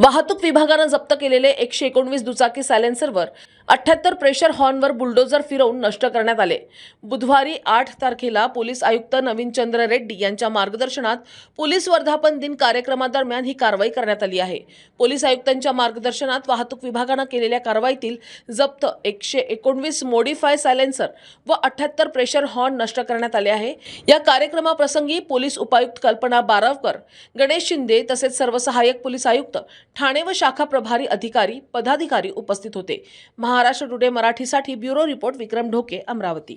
वाहतूक विभागानं जप्त केलेले एकशे एकोणवीस दुचाकी सायलेन्सरवर अठ्ठ्याहत्तर प्रेशर हॉर्नवर बुलडोजर फिरवून नष्ट करण्यात आले. बुधवारी आठ तारखेला पोलीस आयुक्त नवीन चंद्र रेड्डी यांच्या मार्गदर्शनात पोलीस वर्धापन दिन कार्यक्रमादरम्यान ही कारवाई करण्यात आली आहे. पोलीस आयुक्तांच्या मार्गदर्शनात वाहतूक विभागानं केलेल्या कारवाईतील जप्त एकशे एकोणवीस मोडीफाय सायलेन्सर व अठ्ठ्याहत्तर प्रेशर हॉर्न नष्ट करण्यात आले आहे. या कार्यक्रमाप्रसंगी पोलीस उपायुक्त कल्पना बारावकर गणेश शिंदे तसेच सर्व सहाय्यक पोलीस आयुक्त ठाणे व शाखा प्रभारी अधिकारी पदाधिकारी उपस्थित होते. महाराष्ट्र टुडे मराठीसाठी bureau report Vikram Dhoke Amravati.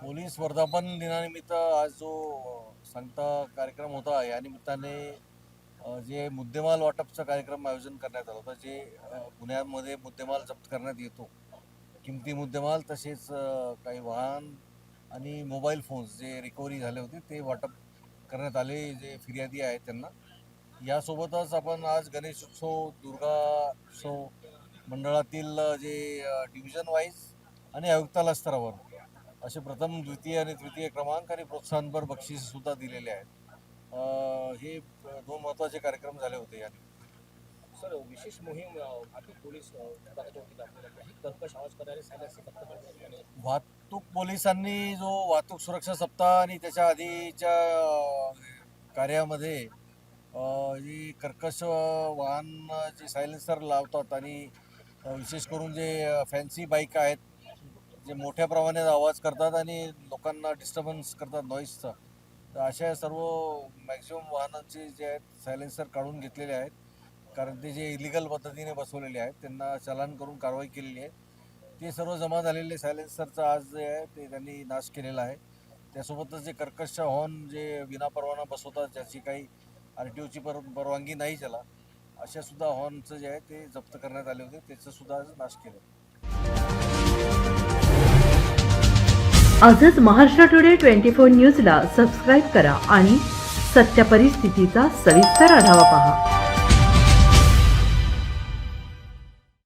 Police वर्धापन दिनानिमित्त आज जो संत कार्यक्रम होता या निमित्ताने जे मुद्देमाल वाटपचा कार्यक्रम आयोजन करण्यात आला होता जे पुण्यामध्ये मुद्देमाल जप्त करण्यात येतो. किमती मुद्देमाल तसेच काही वाहन आणि मोबाईल फोन्स जे रिकव्हरी झाले होते ते वाटप करण्यात आले जे फिर्यादी आहेत त्यांना. यासोबतच आपण आज गणेश उत्सव दुर्गा उत्सव मंडळातील जे डिव्हिजन वाईज आणि आयुक्ताला स्तरावर असे प्रथम द्वितीय आणि तृतीय क्रमांक आणि प्रोत्साहनपर बक्षीस सुद्धा दिलेले आहेत. हे दोन महत्त्वाचे कार्यक्रम झाले होते या सर विशेष मोहीम वाहतूक पोलीस कर्कश आवाज करणारे आले. वाहतूक पोलिसांनी जो वाहतूक सुरक्षा सप्ताह आणि त्याच्या आधीच्या कार्यामध्ये जी कर्कश वाहन जे सायलेन्सर लावतात आणि विशेष करून जे फॅन्सी बाईक आहेत जे मोठ्या प्रमाणात आवाज करतात आणि लोकांना डिस्टर्बन्स करतात नॉईजचा तर अशा सर्व मॅक्झिमम वाहनांचे जे आहेत सायलेन्सर काढून घेतलेले आहेत. कारण ते जे इलिगल पद्धतीने बसवलेले आहेत त्यांना चलान करून कारवाई केलेली आहे. ते सर्व जमा झालेले सायलेन्सरचा आज जे आहे ते त्यांनी नाश केलेला आहे. त्यासोबतच जे कर्कश हॉर्न जे विनापरवाना बसवतात ज्याची काही आर टी ओची पर परवानगी नाही त्याला अशा सुद्धा हॉर्नचं जे आहे ते जप्त करण्यात आले होते. त्याचं सुद्धा आज नाश केलं. आजच महाराष्ट्र टुडे ट्वेंटी फोर न्यूजला सबस्क्राईब करा आणि सत्य परिस्थितीचा सविस्तर आढावा पहा.